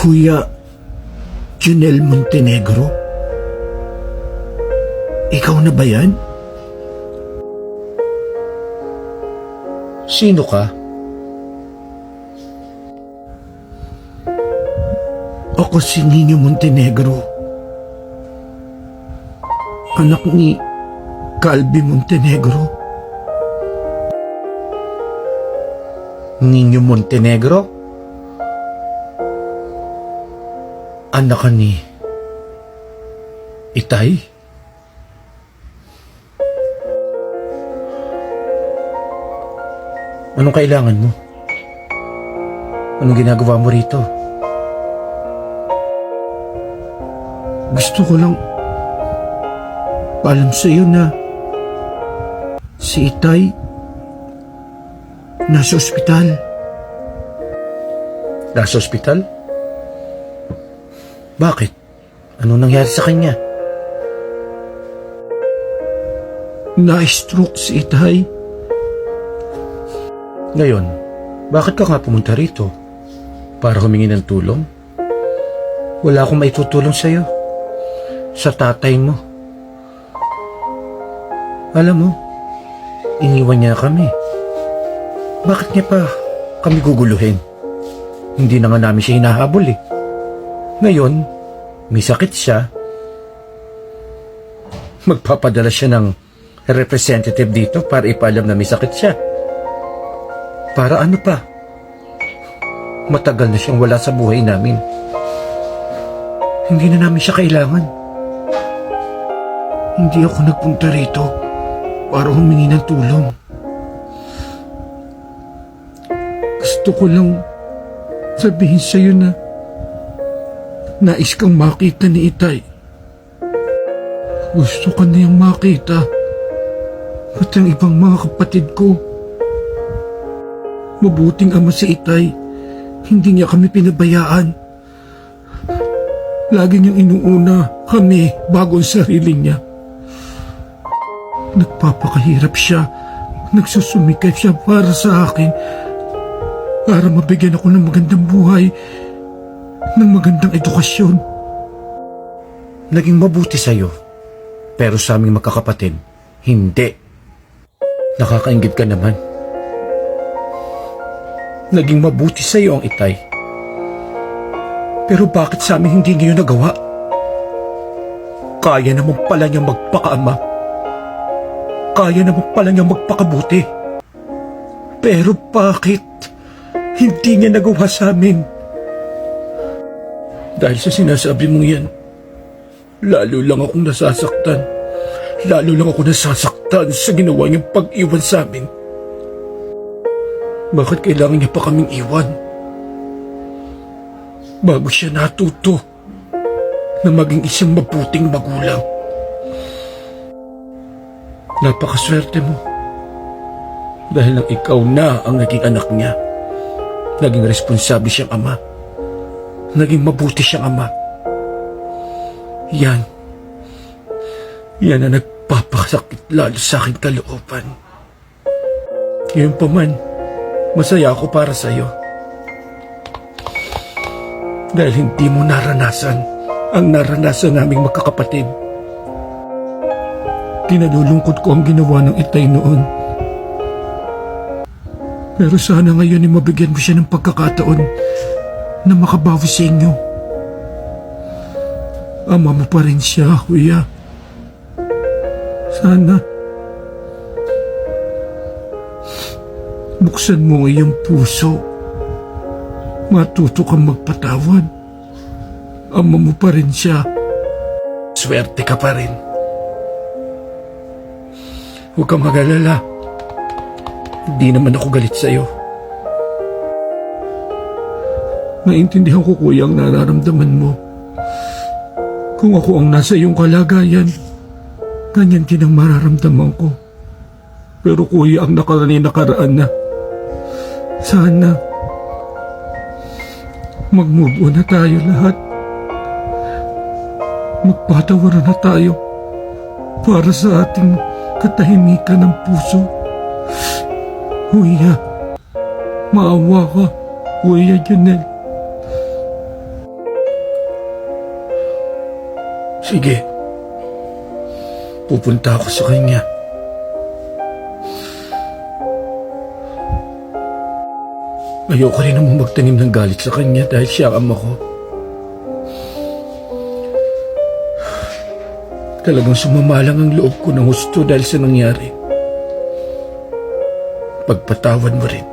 Kuya Junel Montenegro? Ikaw na ba yan? Sino ka? Ako si Nino Montenegro. Anak ni Calvi Montenegro. Ninyo Montenegro? Anak ni... Itay? Anong kailangan mo? Anong ginagawa mo rito? Gusto ko lang paalam sa iyo na si Itay nasa ospital. Nasa ospital? Bakit? Ano nangyari sa kanya? Na-stroke si Itay. Ngayon, bakit ka nga pumunta rito? Para humingi ng tulong? Wala akong maitutulong sa'yo. Sa tatay mo. Alam mo, iniwan niya kami. Bakit niya pa kami guguluhin? Hindi na nga namin siya hinahabol eh. Ngayon, may sakit siya. Magpapadala siya ng representative dito para ipaalam na may sakit siya. Para ano pa? Matagal na siyang wala sa buhay namin. Hindi na namin siya kailangan. Hindi ako nagpunta rito para humingi ng tulong. Gusto ko lang sabihin sa iyo na nais kang makita ni Itay. Gusto ka niyang makita. At ang ibang mga kapatid ko. Mabuting ama si Itay. Hindi niya kami pinabayaan. Lagi niyang inuuna kami bago ang sarili niya. Nagpapakahirap siya. Nagsusumikap siya para sa akin. Para mabigyan ako ng magandang buhay. Ng magandang edukasyon. Naging mabuti sa'yo. Pero sa aming magkakapatid, hindi. Nakakaingit ka naman. Naging mabuti sa'yo ang itay. Pero bakit sa amin hindi niyo nagawa? Kaya naman pala niyang magpakaama. Kaya naman pala niyang magpakabuti. Pero bakit hindi niya nagawa sa amin? Dahil sa sinasabi mong yan, lalo lang akong nasasaktan. Lalo lang ako nasasaktan sa ginawa niyang pag-iwan sa amin. Bakit kailangan niya pa kaming iwan? Bago siya natuto na maging isang mabuting magulang. Napakaswerte mo. Dahil lang ikaw na ang naging anak niya. Naging responsable siyang ama. Naging mabuti siyang ama. Yan. Yan ang nagpapakasakit lalo sa akin kalooban. Ngayon pa man, masaya ako para sa iyo. Dahil hindi mo naranasan ang naranasan naming magkakapatid. Kinalulungkot ko ang ginawa ng itay noon. Pero sana ngayon ay mabigyan mo siya ng pagkakataon na makabawi sa inyo. Ama mo pa rin siya, kuya. Sana. Buksan mo iyong puso. Matuto kang magpatawad. Ama mo pa rin siya. Swerte ka pa rin. Huwag kang mag-alala. Hindi naman ako galit sa'yo. Naintindihan ko kuya ang nararamdaman mo. Kung ako ang nasa iyong kalagayan, ganyan din ang mararamdaman ko. Pero kuya ang nakarani nakaraan na. Sana mag-move on na tayo lahat. Magpatawaran na tayo para sa ating katahimikan ng puso. Kuya, maawa ka, Kuya Janel. Sige. Pupunta ako sa kanya. Ayoko rin naman magtanim ng galit sa kanya dahil siya ang ama ko. Talagang sumamalang ang loob ko ng husto dahil sa nangyari. Pagpatawad mo rin.